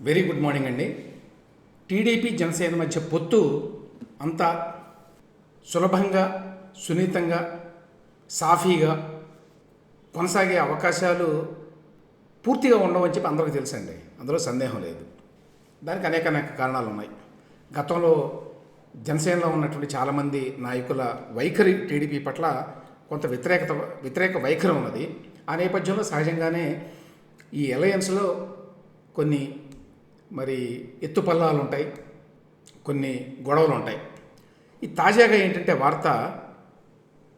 Very good morning అండి. TDP Janasena మధ్య పొత్తు అంత సులభంగా సున్నితంగా సాఫీగా కొనసాగే అవకాశాలు పూర్తిగా ఉండవని చెప్పి అందరికీ తెలుసండి. అందులో సందేహం లేదు. దానికి అనేక అనేక కారణాలు ఉన్నాయి. గతంలో జనసేనలో ఉన్నటువంటి చాలామంది నాయకుల వైఖరి టీడీపీ పట్ల కొంత వ్యతిరేకత వ్యతిరేక వైఖరి ఉన్నది. ఆ నేపథ్యంలో సహజంగానే ఈ అలయన్స్లో కొన్ని మరి ఎత్తుపల్లాలు ఉంటాయి కొన్ని గొడవలు ఉంటాయి ఈ తాజాగా ఏంటంటే వార్త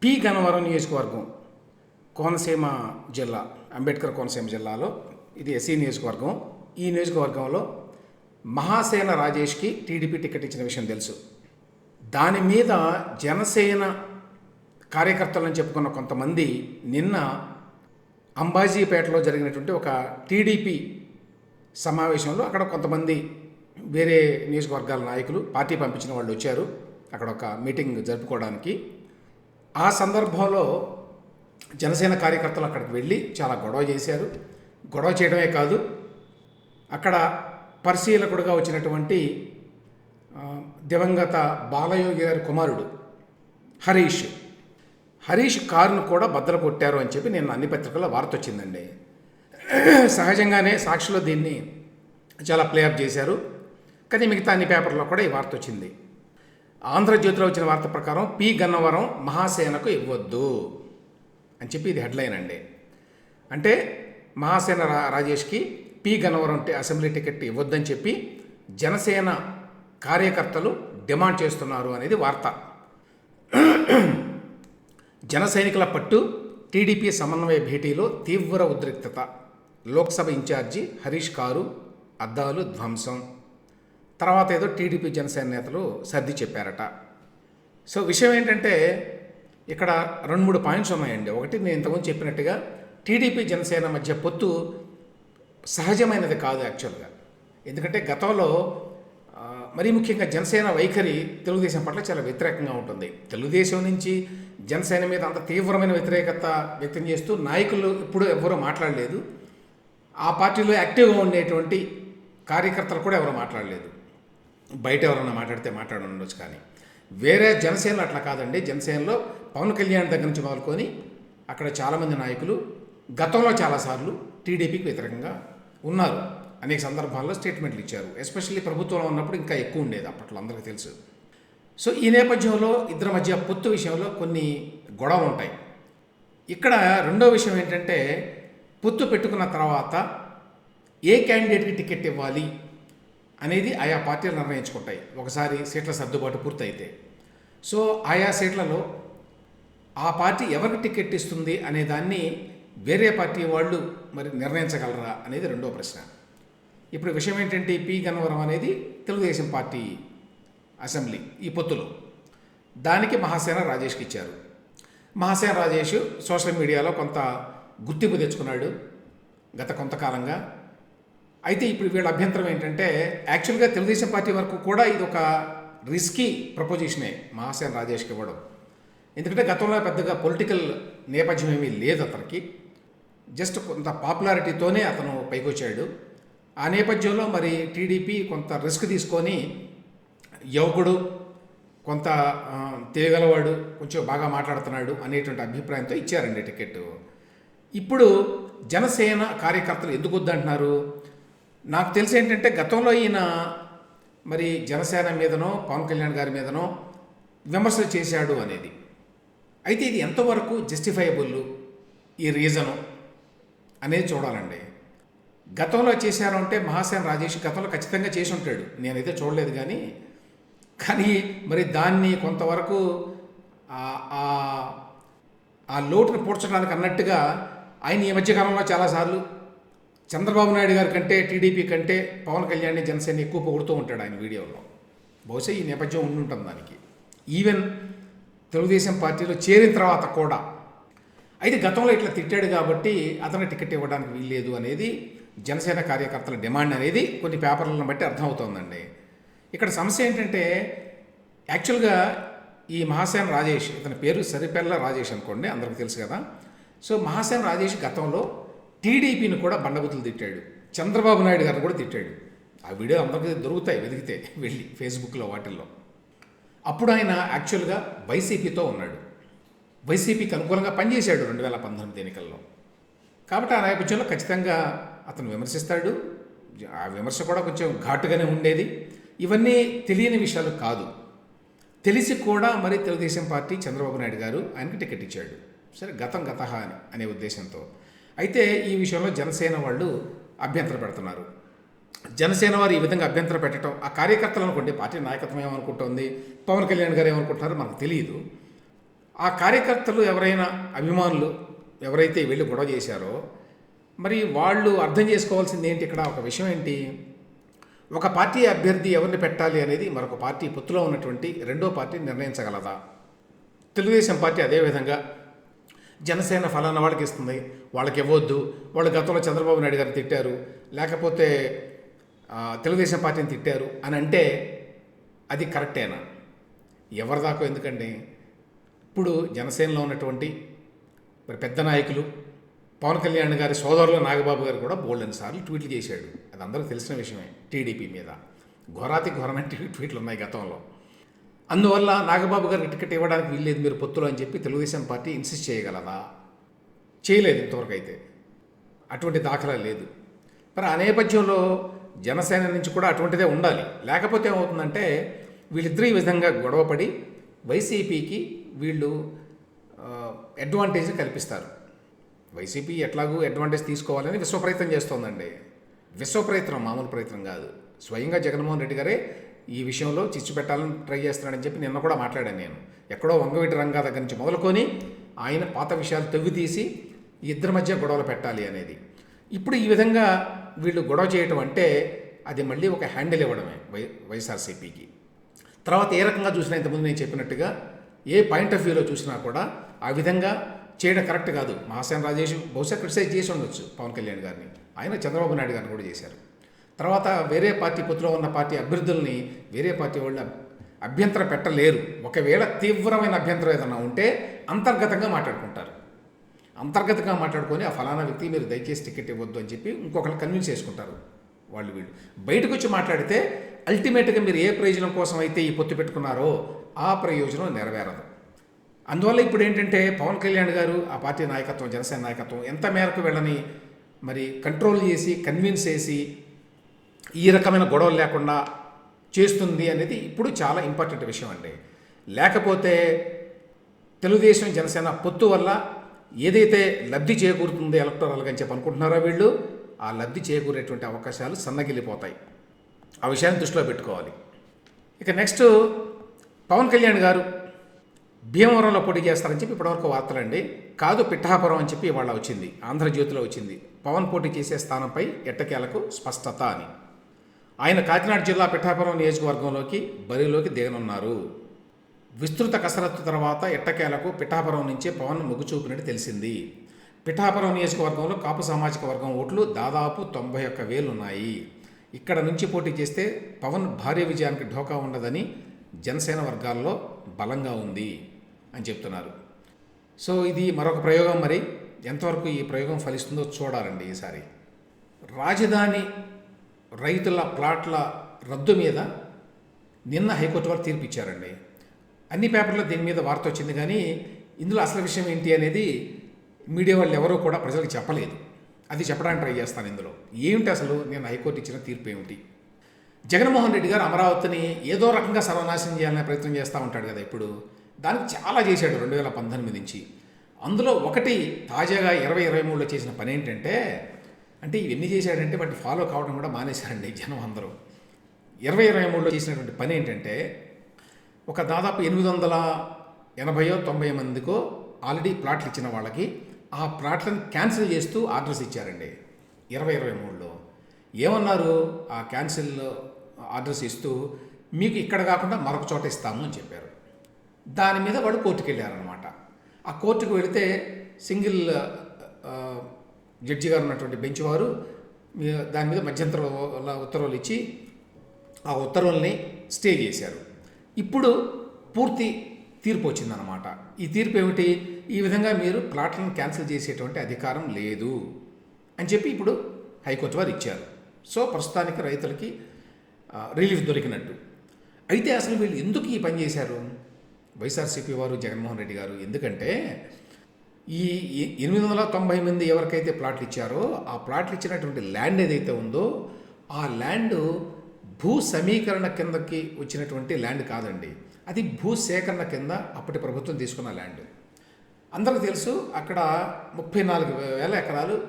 పి. గన్నవరం నియోజకవర్గం కోనసీమ జిల్లా అంబేద్కర్ కోనసీమ జిల్లాలో ఇది ఎస్సీ నియోజకవర్గం. ఈ నియోజకవర్గంలో మహాసేన రాజేష్కి టీడీపీ టికెట్ ఇచ్చిన విషయం తెలుసు. దాని మీద జనసేన కార్యకర్తలను చెప్పుకున్న కొంతమంది నిన్న అంబాజీపేటలో జరిగినటువంటి ఒక టీడీపీ సమావేశంలో అక్కడ కొంతమంది వేరే నియోజకవర్గాల నాయకులు పార్టీ పంపించిన వాళ్ళు వచ్చారు. అక్కడ ఒక మీటింగ్ జరుపుకోవడానికి. ఆ సందర్భంలో జనసేన కార్యకర్తలు అక్కడికి వెళ్ళి చాలా గొడవ చేశారు. గొడవ చేయడమే కాదు అక్కడ పరిశీలకుడుగా వచ్చినటువంటి దివంగత బాలయోగి గారి కుమారుడు హరీష్. హరీష్ కారును కూడా బద్దలు కొట్టారు అని చెప్పి నేను అన్ని పత్రికల్లో వార్త వచ్చిందండి. సహజంగానే సాక్షిలో దీన్ని చాలా ప్లేఅప్ చేశారు. కానీ మిగతా అన్ని పేపర్లో కూడా ఈ వార్త వచ్చింది. ఆంధ్రజ్యోతిలో వచ్చిన వార్త ప్రకారం పి గన్నవరం మహాసేనకు ఇవ్వద్దు అని చెప్పి ఇది హెడ్లైన్ అండి. అంటే మహాసేన రా రాజేష్కి పి గన్నవరం అసెంబ్లీ టికెట్ ఇవ్వద్దని చెప్పి జనసేన కార్యకర్తలు డిమాండ్ చేస్తున్నారు అనేది వార్త. జన సైనికుల పట్టు టీడీపీ సమన్వయ భేటీలో తీవ్ర ఉద్రిక్తత. లోక్సభ ఇన్ఛార్జి హరీష్ కారు అద్దాలు ధ్వంసం. తర్వాత ఏదో టీడీపీ జనసేన నేతలు సర్ది చెప్పారట. సో విషయం ఏంటంటే ఇక్కడ రెండు మూడు పాయింట్స్ ఉన్నాయండి. ఒకటి నేను ఇంతకుముందు చెప్పినట్టుగా టీడీపీ జనసేన మధ్య పొత్తు సహజమైనది కాదు యాక్చువల్గా. ఎందుకంటే గతంలో మరీ ముఖ్యంగా జనసేన వైఖరి తెలుగుదేశం పట్ల చాలా వ్యతిరేకంగా ఉంటుంది. తెలుగుదేశం నుంచి జనసేన మీద అంత తీవ్రమైన వ్యతిరేకత వ్యక్తం చేస్తూ నాయకులు ఇప్పుడు ఎవ్వరూ మాట్లాడలేదు. ఆ పార్టీలో యాక్టివ్గా ఉండేటువంటి కార్యకర్తలు కూడా ఎవరు మాట్లాడలేదు. బయట ఎవరైనా మాట్లాడితే మాట్లాడి ఉండొచ్చు కానీ. వేరే జనసేనలో అట్లా కాదండి. జనసేనలో పవన్ కళ్యాణ్ దగ్గర నుంచి మొదలుకొని అక్కడ చాలామంది నాయకులు గతంలో చాలాసార్లు టీడీపీకి వ్యతిరేకంగా ఉన్నారు. అనేక సందర్భాల్లో స్టేట్మెంట్లు ఇచ్చారు. ఎస్పెషల్లీ ప్రభుత్వంలో ఉన్నప్పుడు ఇంకా ఎక్కువ ఉండేది అప్పట్లో అందరికీ తెలుసు. సో ఈ నేపథ్యంలో ఇద్దరి మధ్య పొత్తు విషయంలో కొన్ని గొడవలు ఉంటాయి. ఇక్కడ రెండో విషయం ఏంటంటే పొత్తు పెట్టుకున్న తర్వాత ఏ క్యాండిడేట్కి టికెట్ ఇవ్వాలి అనేది ఆయా పార్టీలు నిర్ణయించుకుంటాయి. ఒకసారి సీట్ల సర్దుబాటు పూర్తయితే. సో ఆయా సీట్లలో ఆ పార్టీ ఎవరికి టికెట్ ఇస్తుంది అనే దాన్ని వేరే పార్టీ వాళ్ళు మరి నిర్ణయించగలరా అనేది రెండో ప్రశ్న. ఇప్పుడు విషయం ఏంటంటే పి. గన్నవరం అనేది తెలుగుదేశం పార్టీ అసెంబ్లీ ఈ పొత్తులో. దానికి మహాసేన రాజేష్కి ఇచ్చారు. మహాసేన రాజేష్ సోషల్ మీడియాలో కొంత గుర్తింపు తెచ్చుకున్నాడు గత కొంతకాలంగా. అయితే ఇప్పుడు వీళ్ళ అభ్యంతరం ఏంటంటే యాక్చువల్గా తెలుగుదేశం పార్టీ వరకు కూడా ఇది ఒక రిస్కీ ప్రపోజిషనే మహాసేన రాజేష్కి ఇవ్వడం. ఎందుకంటే గతంలో పెద్దగా పొలిటికల్ నేపథ్యం ఏమీ లేదు అతనికి. జస్ట్ కొంత పాపులారిటీతోనే అతను పైకొచ్చాడు. ఆ నేపథ్యంలో మరి టీడీపీ కొంత రిస్క్ తీసుకొని యువకుడు కొంత ఆ, తెలియగలవాడు కొంచెం బాగా మాట్లాడుతున్నాడు అనేటువంటి అభిప్రాయంతో ఇచ్చారండి టికెట్ ఇప్పుడు జనసేన కార్యకర్తలు ఎందుకు వద్దంటున్నారు? నాకు తెలిసి ఏంటంటే గతంలో ఈయన మరి జనసేన మీదనో పవన్ కళ్యాణ్ గారి మీదనో విమర్శలు చేశాడు అనేది. అయితే ఇది ఎంతవరకు జస్టిఫైబుల్ ఈ రీజను అనేది చూడాలండి. గతంలో చేశారు అంటే మహాసేన రాజేష్ గతంలో ఖచ్చితంగా చేసి ఉంటాడు. నేనైతే చూడలేదు కానీ కానీ మరి దాన్ని కొంతవరకు ఆ- ఆ- ఆ లోటును పూడ్చడానికి అన్నట్టుగా ఆయన ఈ మధ్యకాలంలో చాలాసార్లు చంద్రబాబు నాయుడు గారి కంటే టీడీపీ కంటే పవన్ కళ్యాణ్ జనసేన ఎక్కువ పొగుడుతూ ఉంటాడు ఆయన వీడియోలో. బహుశా ఈ నేపథ్యం ఉండుంటుంది దానికి. ఈవెన్ తెలుగుదేశం పార్టీలో చేరిన తర్వాత కూడా. అయితే గతంలో ఇట్లా తిట్టాడు కాబట్టి అతను టికెట్ ఇవ్వడానికి వీల్లేదు అనేది జనసేన కార్యకర్తల డిమాండ్ అనేది కొన్ని పేపర్లను బట్టి అర్థమవుతోందండి. ఇక్కడ సమస్య ఏంటంటే యాక్చువల్గా ఈ మహాసేన రాజేష్ ఇతని పేరు సరిపెల్ల రాజేష్ అనుకోండి అందరికీ తెలుసు కదా. సో మహాసేన రాజేష్ గతంలో టీడీపీని కూడా బండగుతులు తిట్టాడు. చంద్రబాబు నాయుడు గారిని కూడా తిట్టాడు. ఆ వీడియో అందరికీ దొరుకుతాయి వెతికితే వెళ్ళి ఫేస్బుక్లో వాటిల్లో. అప్పుడు ఆయన యాక్చువల్గా వైసీపీతో ఉన్నాడు. వైసీపీకి అనుకూలంగా పనిచేశాడు రెండు వేల పంతొమ్మిది ఎన్నికల్లో. కాబట్టి ఆ నేపథ్యంలో ఖచ్చితంగా అతను విమర్శిస్తాడు. ఆ విమర్శ కూడా కొంచెం ఘాటుగానే ఉండేది. ఇవన్నీ తెలియని విషయాలు కాదు. తెలిసి కూడా మరి తెలుగుదేశం పార్టీ చంద్రబాబు నాయుడు గారు ఆయనకి టికెట్ ఇచ్చాడు. సరే గతం గత అని అనే ఉద్దేశంతో. అయితే ఈ విషయంలో జనసేన వాళ్ళు అభ్యంతర పెడుతున్నారు. జనసేన వారు ఈ విధంగా అభ్యంతర పెట్టడం ఆ కార్యకర్తలు అనుకోండి పార్టీ నాయకత్వం ఏమనుకుంటుంది? పవన్ కళ్యాణ్ గారు ఏమనుకుంటున్నారో మనకు తెలియదు. ఆ కార్యకర్తలు ఎవరైనా అభిమానులు ఎవరైతే వెళ్ళి గొడవ చేశారో మరి వాళ్ళు అర్థం చేసుకోవాల్సింది ఏంటి? ఇక్కడ ఒక విషయం ఏంటి? ఒక పార్టీ అభ్యర్థి ఎవరిని పెట్టాలి అనేది మరొక పార్టీ పొత్తులో ఉన్నటువంటి రెండో పార్టీ నిర్ణయించగలదా? తెలుగుదేశం పార్టీ అదేవిధంగా జనసేన ఫలానా వాళ్ళకి ఇస్తుంది. వాళ్ళకి ఇవ్వద్దు. వాళ్ళు గతంలో చంద్రబాబు నాయుడు గారు తిట్టారు. లేకపోతే తెలుగుదేశం పార్టీని తిట్టారు అని అంటే అది కరెక్టేనా? ఎవరి దాకా ఎందుకండి? ఇప్పుడు జనసేనలో ఉన్నటువంటి మరి పెద్ద నాయకులు పవన్ కళ్యాణ్ గారి సోదరులు నాగబాబు గారు కూడా బోల్డెన్ సార్లు ట్వీట్లు చేశాడు. అది అందరికీ తెలిసిన విషయమే టీడీపీ మీద. ఘోరాతి ఘోరమైన ట్వీట్లు ఉన్నాయి గతంలో. అందువల్ల నాగబాబు గారికి టికెట్ ఇవ్వడానికి వీల్లేదు మీరు పొత్తులు అని చెప్పి తెలుగుదేశం పార్టీ ఇన్సిస్ట్ చేయగలదా? చేయలేదు ఇంతవరకు అయితే. అటువంటి దాఖలా లేదు. మరి ఆ నేపథ్యంలో జనసేన నుంచి కూడా అటువంటిదే ఉండాలి. లేకపోతే ఏమవుతుందంటే వీళ్ళిద్దరూ ఈ విధంగా గొడవపడి వైసీపీకి వీళ్ళు అడ్వాంటేజ్ కల్పిస్తారు. వైసీపీ ఎట్లాగూ అడ్వాంటేజ్ తీసుకోవాలని విశ్వ ప్రయత్నం చేస్తోందండి. విశ్వ ప్రయత్నం మామూలు ప్రయత్నం కాదు. స్వయంగా జగన్మోహన్ రెడ్డి గారే ఈ విషయంలో చిచ్చు పెట్టాలని ట్రై చేస్తున్నాడని చెప్పి నిన్న కూడా మాట్లాడాను నేను. ఎక్కడో వంగవీటి రంగా దగ్గర నుంచి మొదలుకొని ఆయన పాత విషయాలు తవ్వి తీసి ఇద్దరి మధ్య గొడవలు పెట్టాలి అనేది. ఇప్పుడు ఈ విధంగా వీళ్ళు గొడవ చేయటం అంటే అది మళ్ళీ ఒక హ్యాండిల్ ఇవ్వడమే వై వైఎస్ఆర్సీపీకి. తర్వాత ఏ రకంగా చూసినా ఇంతకుముందు నేను చెప్పినట్టుగా ఏ పాయింట్ ఆఫ్ వ్యూలో చూసినా కూడా ఆ విధంగా చేయడం కరెక్ట్ కాదు. మహాసేన రాజేష్ బహుశా క్రిటిసైజ్ చేసి ఉండొచ్చు పవన్ కళ్యాణ్ గారిని. ఆయన చంద్రబాబు నాయుడు గారిని కూడా చేశారు. తర్వాత వేరే పార్టీ పొత్తులో ఉన్న పార్టీ అభ్యర్థుల్ని వేరే పార్టీ వాళ్ళు అభ్యంతరం పెట్టలేరు. ఒకవేళ తీవ్రమైన అభ్యంతరం ఏదైనా ఉంటే అంతర్గతంగా మాట్లాడుకుంటారు. అంతర్గతంగా మాట్లాడుకొని ఆ ఫలానా వ్యక్తి మీరు దయచేసి టికెట్ ఇవ్వద్దు అని చెప్పి ఇంకొకరు కన్విన్స్ చేసుకుంటారు వాళ్ళు వీళ్ళు. బయటకు వచ్చి మాట్లాడితే అల్టిమేట్గా మీరు ఏ ప్రయోజనం కోసం అయితే ఈ పొత్తు పెట్టుకున్నారో ఆ ప్రయోజనం నెరవేరదు. అందువల్ల ఇప్పుడు ఏంటంటే పవన్ కళ్యాణ్ గారు ఆ పార్టీ నాయకత్వం జనసేన నాయకత్వం ఎంత మేరకు వెళ్ళని మరి కంట్రోల్ చేసి కన్విన్స్ చేసి ఈ రకమైన గొడవలు లేకుండా చేస్తుంది అనేది ఇప్పుడు చాలా ఇంపార్టెంట్ విషయం అండి. లేకపోతే తెలుగుదేశం జనసేన పొత్తు వల్ల ఏదైతే లబ్ధి చేకూరుతుంది ఎలక్టోరల్గా అని చెప్పి అనుకుంటున్నారో వీళ్ళు ఆ లబ్ధి చేకూరేటువంటి అవకాశాలు సన్నగిల్లిపోతాయి. ఆ విషయాన్ని దృష్టిలో పెట్టుకోవాలి. ఇక నెక్స్ట్ పవన్ కళ్యాణ్ గారు భీమవరంలో పోటీ చేస్తారని చెప్పి ఇప్పటివరకు వార్తలండి. కాదు పిఠాపురం అని చెప్పి ఇవాళ వచ్చింది ఆంధ్రజ్యోతిలో వచ్చింది. పవన్ పోటీ చేసే స్థానంపై ఎట్టకేలకు స్పష్టత అని. ఆయన కాకినాడ జిల్లా పిఠాపురం నియోజకవర్గంలోకి బరిలోకి దిగనున్నారు. విస్తృత కసరత్తు తర్వాత ఎట్టకేలకు పిఠాపురం నుంచే పవన్ మొగ్గుచూపినట్టు తెలిసింది. పిఠాపురం నియోజకవర్గంలో కాపు సామాజిక వర్గం ఓట్లు దాదాపు తొంభై ఒక్క వేలు ఉన్నాయి ఇక్కడ నుంచి పోటీ చేస్తే పవన్ భారీ విజయానికి ఢోకా ఉండదని జనసేన వర్గాల్లో బలంగా ఉంది అని చెప్తున్నారు. సో ఇది మరొక ప్రయోగం మరి. ఎంతవరకు ఈ ప్రయోగం ఫలిస్తుందో చూడాలండి ఈసారి. రాజధాని రైతుల ప్లాట్ల రద్దు మీద నిన్న హైకోర్టు వారు తీర్పు ఇచ్చారండి అన్ని పేపర్లో దీని మీద వార్త వచ్చింది కానీ ఇందులో అసలు విషయం ఏంటి అనేది మీడియా వాళ్ళు ఎవరూ కూడా ప్రజలకు చెప్పలేదు. అది చెప్పడానికి ట్రై చేస్తాను ఇందులో. ఏమిటి అసలు నేను హైకోర్టు ఇచ్చిన తీర్పు ఏమిటి? జగన్మోహన్ రెడ్డి గారు అమరావతిని ఏదో రకంగా సర్వనాశనం చేయాలనే ప్రయత్నం చేస్తూ ఉంటాడు కదా ఇప్పుడు. దానికి చాలా చేశాడు రెండు వేల పంతొమ్మిది నుంచి. అందులో ఒకటి తాజాగా ఇరవై ఇరవై మూడులో చేసిన పని ఏంటంటే అంటే ఇవన్నీ చేశాడంటే వాటిని ఫాలో కావడం కూడా మానేశారండి జనం అందరూ. ఇరవై ఇరవై మూడులో చేసినటువంటి పని ఏంటంటే ఒక దాదాపు ఎనిమిది వందల ఎనభైయో తొంభై మందికో ఆల్రెడీ ప్లాట్లు ఇచ్చిన వాళ్ళకి ఆ ప్లాట్లను క్యాన్సిల్ చేస్తూ ఆర్డర్స్ ఇచ్చారండి ఇరవై ఇరవై మూడులో. ఏమన్నారు? ఆ క్యాన్సిల్ ఆర్డర్స్ ఇస్తూ మీకు ఇక్కడ కాకుండా మరొక చోట ఇస్తాము అని చెప్పారు. దాని మీద వాడు కోర్టుకు వెళ్ళారనమాట ఆ కోర్టుకు వెళితే సింగిల్ జడ్జి గారు ఉన్నటువంటి బెంచ్ వారు దాని మీద మధ్యంతర ఉత్తర్వులు ఇచ్చి ఆ ఉత్తర్వుల్ని స్టే చేశారు. ఇప్పుడు పూర్తి తీర్పు వచ్చిందనమాట ఈ తీర్పు ఏమిటి? ఈ విధంగా మీరు ప్లాట్లను క్యాన్సిల్ చేసేటువంటి అధికారం లేదు అని చెప్పి ఇప్పుడు హైకోర్టు వారు ఇచ్చారు. సో ప్రస్తుతానికి రైతులకి రిలీఫ్ దొరికినట్టు. అయితే అసలు వీళ్ళు ఎందుకు ఈ పని చేశారు? వైఎస్ఆర్సీపీ వారు జగన్మోహన్ రెడ్డి గారు ఎందుకంటే ఈ ఎనిమిది వందల తొంభై మంది ఎవరికైతే ప్లాట్లు ఇచ్చారో ఆ ప్లాట్లు ఇచ్చినటువంటి ల్యాండ్ ఏదైతే ఉందో ఆ ల్యాండ్ భూ సమీకరణ కిందకి వచ్చినటువంటి ల్యాండ్ కాదండి. అది భూ సేకరణ కింద అప్పటి ప్రభుత్వం తీసుకున్న ల్యాండ్. అందరికీ తెలుసు అక్కడ ముప్పై నాలుగు వేల ఎకరాలు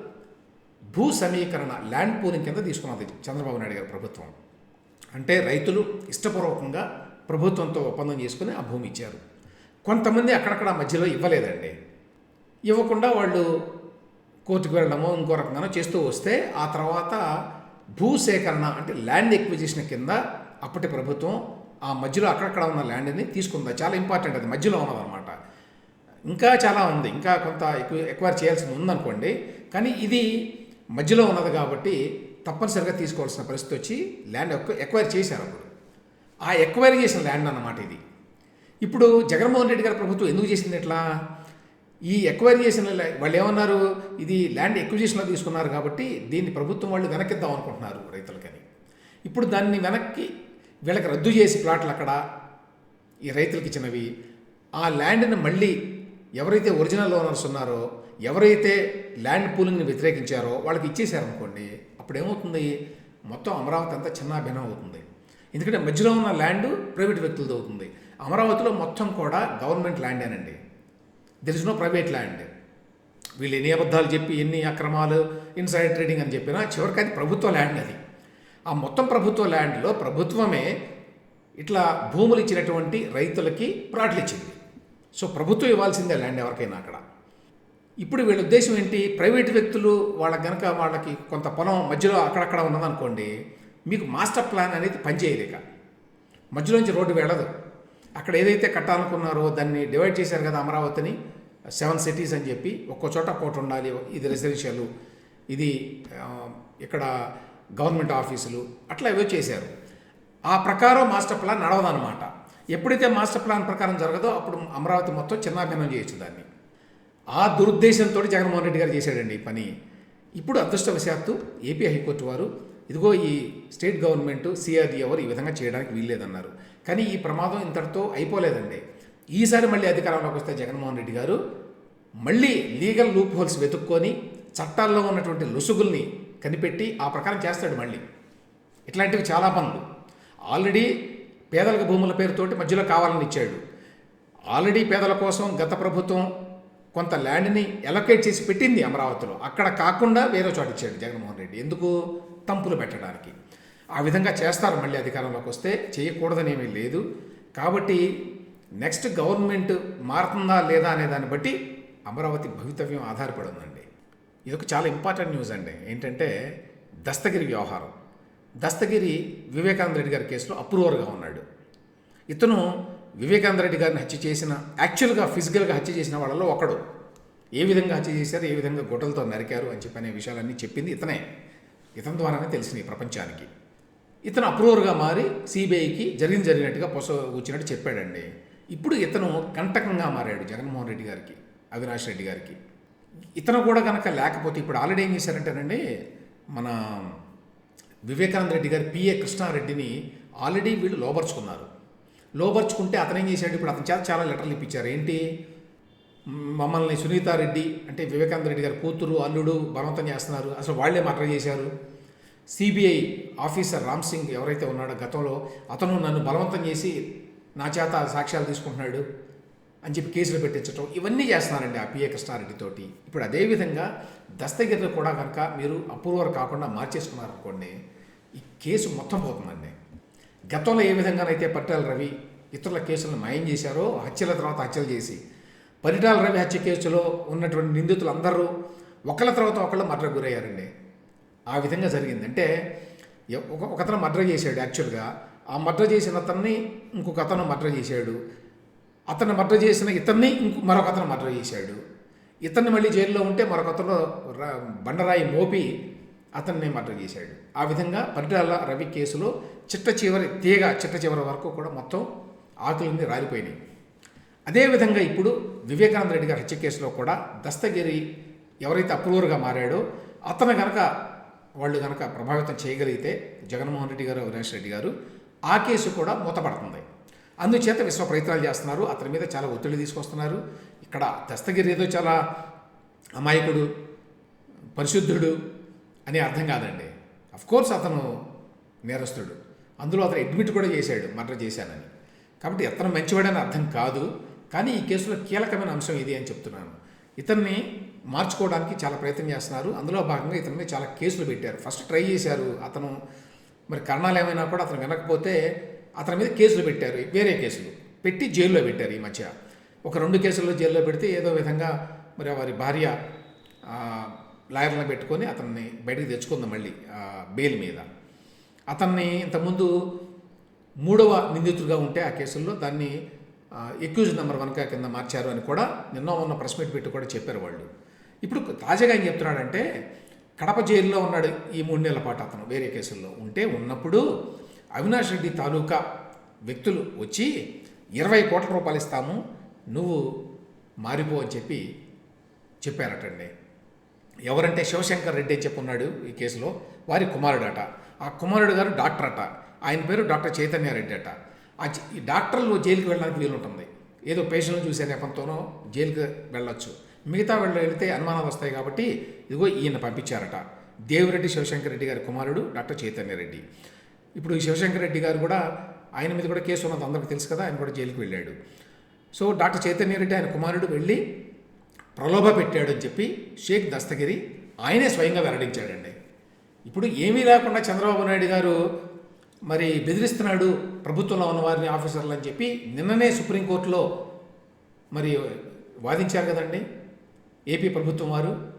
భూ సమీకరణ ల్యాండ్ పూలింగ్ కింద తీసుకున్నది చంద్రబాబు నాయుడు గారి ప్రభుత్వం. అంటే రైతులు ఇష్టపూర్వకంగా ప్రభుత్వంతో ఒప్పందం చేసుకుని ఆ భూమి ఇచ్చారు. కొంతమంది అక్కడక్కడ మధ్యలో ఇవ్వలేదండి. ఇవ్వకుండా వాళ్ళు కోర్టుకు వెళ్ళడమో ఇంకో రకంగానో చేస్తూ వస్తే ఆ తర్వాత భూసేకరణ అంటే ల్యాండ్ ఎక్విజిషన్ కింద అప్పటి ప్రభుత్వం ఆ మధ్యలో అక్కడక్కడ ఉన్న ల్యాండ్ని తీసుకుంది? చాలా ఇంపార్టెంట్ అది మధ్యలో ఉన్నదన్నమాట. ఇంకా చాలా ఉంది ఇంకా కొంత ఎక్కువ ఎక్వైర్ చేయాల్సింది ఉందనుకోండి. కానీ ఇది మధ్యలో ఉన్నది కాబట్టి తప్పనిసరిగా తీసుకోవాల్సిన పరిస్థితి వచ్చి ల్యాండ్ ఎక్వైర్ చేశారు అప్పుడు. ఆ ఎక్వైర్ చేసిన ల్యాండ్ అన్నమాట ఇది. ఇప్పుడు జగన్మోహన్ రెడ్డి గారి ప్రభుత్వం ఎందుకు చేసింది ఇట్లా? ఈ ఎక్వైర్ చేసిన వాళ్ళు ఏమన్నారు ఇది ల్యాండ్ ఎక్విజిషన్లో తీసుకున్నారు కాబట్టి దీన్ని ప్రభుత్వం వాళ్ళు వెనక్కిద్దాం అనుకుంటున్నారు రైతులకని. ఇప్పుడు దాన్ని వెనక్కి వీళ్ళకి రద్దు చేసి ప్లాట్లు అక్కడ ఈ రైతులకి ఇచ్చినవి ఆ ల్యాండ్ని మళ్ళీ ఎవరైతే ఒరిజినల్ ఓనర్స్ ఉన్నారో ఎవరైతే ల్యాండ్ పూలింగ్ని వ్యతిరేకించారో వాళ్ళకి ఇచ్చేసారనుకోండి అప్పుడు ఏమవుతుంది మొత్తం అమరావతి అంతా చిన్న భిన్నం అవుతుంది. ఎందుకంటే మధ్యలో ఉన్న ల్యాండ్ ప్రైవేట్ వ్యక్తులతో అవుతుంది. అమరావతిలో మొత్తం కూడా government ల్యాండేనండి there is no private land వీళ్ళు ఎన్ని అబద్ధాలు చెప్పి ఎన్ని అక్రమాలు ఇన్సైడ్ ట్రేడింగ్ అని చెప్పినా చివరికి అది ప్రభుత్వ ల్యాండ్ అది. ఆ మొత్తం ప్రభుత్వ ల్యాండ్లో ప్రభుత్వమే ఇట్లా భూములు ఇచ్చినటువంటి రైతులకి ప్లాట్లు ఇచ్చింది. సో ప్రభుత్వం ఇవ్వాల్సిందే ల్యాండ్ ఎవరికైనా అక్కడ. ఇప్పుడు వీళ్ళ ఉద్దేశం ఏంటి? ప్రైవేట్ వ్యక్తులు వాళ్ళకి కనుక వాళ్ళకి కొంత పొలం మధ్యలో అక్కడక్కడ ఉన్నదనుకోండి మీకు మాస్టర్ ప్లాన్ అనేది పనిచేయలేక ఇక. మధ్యలోంచి రోడ్డు వెళ్ళదు. అక్కడ ఏదైతే కట్టాలనుకున్నారో దాన్ని డివైడ్ చేశారు కదా అమరావతిని సెవెన్ సిటీస్ అని చెప్పి ఒక్కో చోట కోట ఉండాలి. ఇది రెసిడెన్షియల్ ఇది ఇక్కడ గవర్నమెంట్ ఆఫీసులు అట్లా ఏదో చేశారు. ఆ ప్రకారం మాస్టర్ ప్లాన్ నడవదనమాట ఎప్పుడైతే మాస్టర్ ప్లాన్ ప్రకారం జరగదో అప్పుడు అమరావతి మొత్తం చిన్నాభిన్నం చేయొచ్చు దాన్ని. ఆ దురుద్దేశంతో జగన్మోహన్ రెడ్డి గారు చేశాడండి ఈ పని. ఇప్పుడు అదృష్టవశాత్తు ఏపీ హైకోర్టు వారు ఇదిగో ఈ స్టేట్ గవర్నమెంట్ సిఆర్డీ ఎవరు ఈ విధంగా చేయడానికి వీల్లేదన్నారు. కానీ ఈ ప్రమాదం ఇంతటితో అయిపోలేదండి. ఈసారి మళ్ళీ అధికారంలోకి వస్తే జగన్మోహన్ రెడ్డి గారు మళ్ళీ లీగల్ లూప్ హోల్స్ వెతుక్కొని చట్టాల్లో ఉన్నటువంటి లొసుగుల్ని కనిపెట్టి ఆ ప్రకారం చేస్తాడు మళ్ళీ. ఇట్లాంటివి చాలా పనులు. ఆల్రెడీ పేదలకు భూముల పేరుతోటి మధ్యలో కావాలని ఇచ్చాడు. ఆల్రెడీ పేదల కోసం గత ప్రభుత్వం కొంత ల్యాండ్ని ఎలొకేట్ చేసి పెట్టింది అమరావతిలో. అక్కడ కాకుండా వేరే చోట ఇచ్చాడు జగన్మోహన్ రెడ్డి. ఎందుకు? తంపులు పెట్టడానికి. ఆ విధంగా చేస్తారు మళ్ళీ అధికారంలోకి వస్తే చేయకూడదనేమీ లేదు. కాబట్టి నెక్స్ట్ గవర్నమెంట్ మారుతుందా లేదా అనే దాన్ని బట్టి అమరావతి భవితవ్యం ఆధారపడి ఉందండి ఇది ఒక చాలా ఇంపార్టెంట్ న్యూస్ అండి. ఏంటంటే దస్తగిరి వ్యవహారం. దస్తగిరి వివేకానంద రెడ్డి గారి కేసులో అప్రూవర్గా ఉన్నాడు. ఇతను వివేకానంద రెడ్డి గారిని హత్య చేసిన యాక్చువల్గా ఫిజికల్గా హత్య చేసిన వాళ్ళలో ఒకడు. ఏ విధంగా హత్య చేశారు ఏ విధంగా గొడవలతో నరికారు అని చెప్పి అనే విషయాలన్నీ చెప్పింది ఇతనే. ఇతని ద్వారానే తెలిసినాయి ప్రపంచానికి. ఇతను అప్రూవర్గా మారి సిబిఐకి జరిగిన జరిగినట్టుగా పొస వచ్చినట్టు చెప్పాడండి. ఇప్పుడు ఇతను కంటకంగా మారాడు జగన్మోహన్ రెడ్డి గారికి అవినాష్ రెడ్డి గారికి. ఇతను కూడా కనుక లేకపోతే ఇప్పుడు ఆల్రెడీ ఏం చేశారంటేనండి మన వివేకానంద రెడ్డి గారి పిఏ కృష్ణారెడ్డిని ఆల్రెడీ వీళ్ళు లోపరుచుకున్నారు లోపరుచుకుంటే అతను ఏం చేశాడు ఇప్పుడు అతని చేత చాలా లెటర్లు ఇప్పించారు. ఏంటి? మమ్మల్ని సునీతారెడ్డి అంటే వివేకానంద రెడ్డి గారి కూతురు అల్లుడు బలవంతం చేస్తున్నారు. అసలు వాళ్ళే మర్డర్ చేశారు. సిబిఐ ఆఫీసర్ రామ్ సింగ్ ఎవరైతే ఉన్నాడో గతంలో అతను నన్ను బలవంతం చేసి నా చేత సాక్ష్యాలు తీసుకుంటున్నాడు అని చెప్పి కేసులు పెట్టించడం ఇవన్నీ చేస్తున్నారండి ఆ పిఏ కృష్ణారెడ్డితోటి ఇప్పుడు అదేవిధంగా దస్తగిరి కూడా కనుక మీరు అప్రూవర్ కాకుండా మార్చేసుకున్నారనుకోండి ఈ కేసు మొత్తం పోతుందండి. గతంలో ఏ విధంగానైతే పట్టాల రవి ఇతరుల కేసులను మాయం చేశారో హత్యల తర్వాత హత్యలు చేసి పరిటాల రవి హత్య కేసులో ఉన్నటువంటి నిందితులు అందరూ ఒకళ్ళ తర్వాత ఒకళ్ళు మర్డర్ గురయ్యారండి. ఆ విధంగా జరిగింది అంటే ఒక ఒకతను మర్డర్ చేశాడు యాక్చువల్గా. ఆ మర్డర్ చేసిన అతన్ని ఇంకొక అతను మర్డర్ చేశాడు. అతను మర్డర్ చేసిన ఇతన్ని ఇంకో మరొక అతను మర్డర్ చేశాడు. ఇతన్ని మళ్ళీ జైల్లో ఉంటే మరొక అతను ర- బండరాయి మోపి అతన్ని మర్డర్ చేశాడు. ఆ విధంగా పరిటాల రవి కేసులో చిట్ట చివరి తీగ చిట్ట చివరి వరకు కూడా మొత్తం ఆకులన్నీ రాలిపోయినాయి. అదేవిధంగా ఇప్పుడు వివేకానంద రెడ్డి గారి హత్య కేసులో కూడా దస్తగిరి ఎవరైతే అప్రూవర్గా మారాడో అతను కనుక వాళ్ళు కనుక ప్రభావితం చేయగలిగితే జగన్మోహన్ రెడ్డి గారు అవినాష్ రెడ్డి గారు ఆ కేసు కూడా మూతపడుతుంది. అందుచేత విశ్వ ప్రయత్నాలు చేస్తున్నారు. అతని మీద చాలా ఒత్తిడి తీసుకొస్తున్నారు. ఇక్కడ దస్తగిరి ఏదో చాలా అమాయకుడు పరిశుద్ధుడు అని అర్థం కాదండి. కోర్స్ అతను నేరస్తుడు. అందులో అతను అడ్మిట్ కూడా చేశాడు మర్డర్ చేశానని. కాబట్టి అతను మంచివాడని అర్థం కాదు. కానీ ఈ కేసులో కీలకమైన అంశం ఇది అని చెప్తున్నాను. ఇతన్ని మార్చుకోవడానికి చాలా ప్రయత్నం చేస్తున్నారు. అందులో భాగంగా ఇతని మీద చాలా కేసులు పెట్టారు. ఫస్ట్ ట్రై చేశారు. అతను మరి కారణాలు ఏమైనా కూడా అతను వినకపోతే అతని మీద కేసులు పెట్టారు. వేరే కేసులు పెట్టి జైల్లో పెట్టారు ఈ మధ్య. ఒక రెండు కేసుల్లో జైల్లో పెడితే ఏదో విధంగా మరి వారి భార్య లాయర్లను పెట్టుకొని అతన్ని బయటకు తెచ్చుకుంది మళ్ళీ బెయిల్ మీద. అతన్ని ఇంతకుముందు మూడవ నిందితుడిగా ఉంటే ఆ కేసుల్లో దాన్ని ఎక్యూజ్ నెంబర్ వన్గా కింద మార్చారు అని కూడా నిన్న ఉన్న ప్రెస్ మీట్ పెట్టి కూడా చెప్పారు వాళ్ళు. ఇప్పుడు తాజాగా ఏం చెప్తున్నాడంటే కడప జైల్లో ఉన్నాడు ఈ మూడు నెలల పాటు అతను వేరే కేసుల్లో. ఉంటే ఉన్నప్పుడు అవినాష్ రెడ్డి తాలూకా వ్యక్తులు వచ్చి ఇరవై కోట్ల రూపాయలు ఇస్తాము నువ్వు మారిపో అని చెప్పి చెప్పారటండి. ఎవరంటే శివశంకర్ రెడ్డి అని చెప్పి ఉన్నాడు ఈ కేసులో వారి కుమారుడట. ఆ కుమారుడు గారు డాక్టర్ అట ఆయన పేరు డాక్టర్ చైతన్య రెడ్డి అట. ఈ డాక్టర్లు జైలుకి వెళ్ళడానికి వీలు ఉంటుంది. ఏదో పేషెంట్లు చూసే నెపంతోనో జైలుకి వెళ్ళొచ్చు. మిగతా వాళ్ళు వెళితే అనుమానాలు వస్తాయి కాబట్టి ఇదిగో ఈయన పంపించారట. దేవిరెడ్డి శివశంకర్ రెడ్డి గారి కుమారుడు డాక్టర్ చైతన్య రెడ్డి. ఇప్పుడు ఈ శివశంకర్ రెడ్డి గారు కూడా ఆయన మీద కూడా కేసు ఉన్నది అందరికీ తెలుసు కదా ఆయన కూడా జైలుకి వెళ్ళాడు. సో డాక్టర్ చైతన్య రెడ్డి ఆయన కుమారుడు వెళ్ళి ప్రలోభ పెట్టాడు అని చెప్పి షేక్ దస్తగిరి ఆయనే స్వయంగా వెల్లడించాడండి. ఇప్పుడు ఏమీ లేకుండా చంద్రబాబు నాయుడు గారు మరి బెదిరిస్తున్నాడు ప్రభుత్వంలో ఉన్న వారిని ఆఫీసర్లు అని చెప్పి నిన్ననే సుప్రీంకోర్టులో మరి వాదించారు కదండి. ఏపీ ప్రభుత్వం వారు.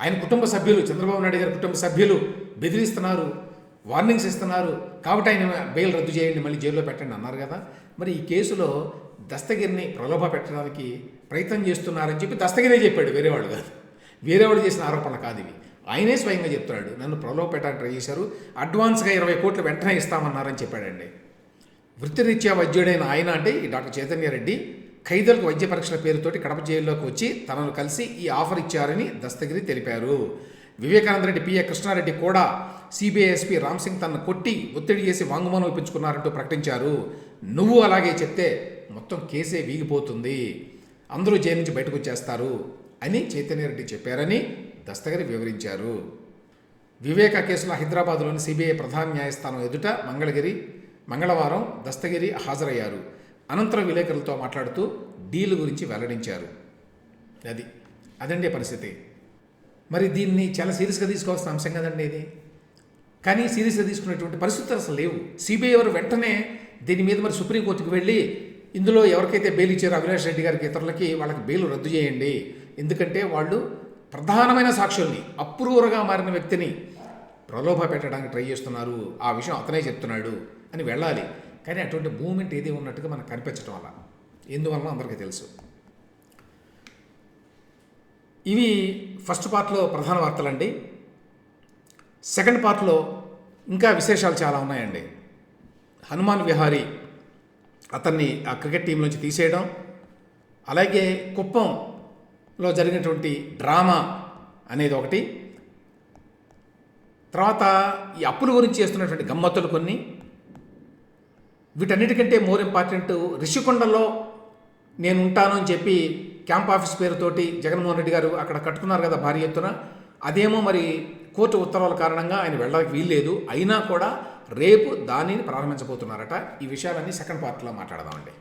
ఆయన కుటుంబ సభ్యులు చంద్రబాబు నాయుడు గారి కుటుంబ సభ్యులు బెదిరిస్తున్నారు వార్నింగ్స్ ఇస్తున్నారు. కాబట్టి ఆయన బెయిల్ రద్దు చేయండి మళ్ళీ జైల్లో పెట్టండి అన్నారు కదా. మరి ఈ కేసులో దస్తగిరిని ప్రలోభ పెట్టడానికి ప్రయత్నం చేస్తున్నారని చెప్పి దస్తగిరే చెప్పాడు వేరేవాడు కాదు. వేరేవాడు చేసిన ఆరోపణ కాదు ఇవి. ఆయనే స్వయంగా చెప్తున్నాడు నన్ను ప్రలోభ పెట్టడానికి ట్రై చేశారు అడ్వాన్స్గా ఇరవై కోట్లు వెంటనే ఇస్తామన్నారని చెప్పాడండి. వృత్తిరీత్యా వైద్యుడైన ఆయన అంటే ఈ డాక్టర్ చైతన్య రెడ్డి ఖైదీలకు వైద్య పరీక్షల పేరుతోటి కడప జైల్లోకి వచ్చి తనను కలిసి ఈ ఆఫర్ ఇచ్చారని దస్తగిరి తెలిపారు. వివేకానంద రెడ్డి పిఏ కృష్ణారెడ్డి కూడా సిబిఐ రామ్ సింగ్ తనను కొట్టి ఒత్తిడి చేసి వాంగ్మూలం ఇప్పించుకున్నారంటూ ప్రకటించారు. నువ్వు అలాగే చెప్తే మొత్తం కేసే వీగిపోతుంది అందరూ జైలు నుంచి బయటకు వచ్చేస్తారు అని చైతన్య రెడ్డి చెప్పారని దస్తగిరి వివరించారు. వివేక కేసులో హైదరాబాద్లోని సిబిఐ ప్రధాన న్యాయస్థానం ఎదుట మంగళగిరి మంగళవారం దస్తగిరి హాజరయ్యారు. అనంతరం విలేకరులతో మాట్లాడుతూ డీల్ గురించి వెల్లడించారు. అది అదండి పరిస్థితి. మరి దీన్ని చాలా సీరియస్గా తీసుకోవాల్సిన అంశం కదండి ఇది? కానీ సీరియస్గా తీసుకునేటువంటి పరిస్థితులు అసలు లేవు. సిబిఐ వారు వెంటనే దీని మీద మరి సుప్రీంకోర్టుకు వెళ్ళి ఇందులో ఎవరికైతే బెయిల్ ఇచ్చారో అవినాష్ రెడ్డి గారికి ఇతరులకి వాళ్ళకి బెయిల్ రద్దు చేయండి. ఎందుకంటే వాళ్ళు ప్రధానమైన సాక్షుల్ని అప్రూవర్గా మారిన వ్యక్తిని ప్రలోభ పెట్టడానికి ట్రై చేస్తున్నారు. ఆ విషయం అతనే చెప్తున్నాడు అని వెళ్ళాలి. కానీ అటువంటి మూమెంట్ ఏది ఉన్నట్టుగా మనకు కనిపించడం వల్ల. ఎందువలన అందరికీ తెలుసు. ఇవి ఫస్ట్ పార్ట్లో ప్రధాన వార్తలండి. సెకండ్ పార్ట్లో ఇంకా విశేషాలు చాలా ఉన్నాయండి. హనుమాన్ విహారీ అతన్ని ఆ క్రికెట్ టీం నుంచి తీసేయడం అలాగే కుప్పం లో జరిగినటువంటి డ్రామా అనేది ఒకటి. తర్వాత ఈ అప్పుల గురించి చేస్తున్నటువంటి గమ్మత్తులు కొన్ని. వీటన్నిటికంటే మోర్ ఇంపార్టెంట్ రిషికొండలో నేను ఉంటాను అని చెప్పి క్యాంప్ ఆఫీస్ పేరుతోటి జగన్మోహన్ రెడ్డి గారు అక్కడ కట్టుకున్నారు కదా భారీ ఎత్తున. అదేమో మరి కోర్టు ఉత్తర్వుల కారణంగా ఆయన వెళ్ళడానికి వీల్లేదు. అయినా కూడా రేపు దానిని ప్రారంభించబోతున్నారట. ఈ విషయాలన్నీ సెకండ్ పార్ట్లో మాట్లాడదామండి.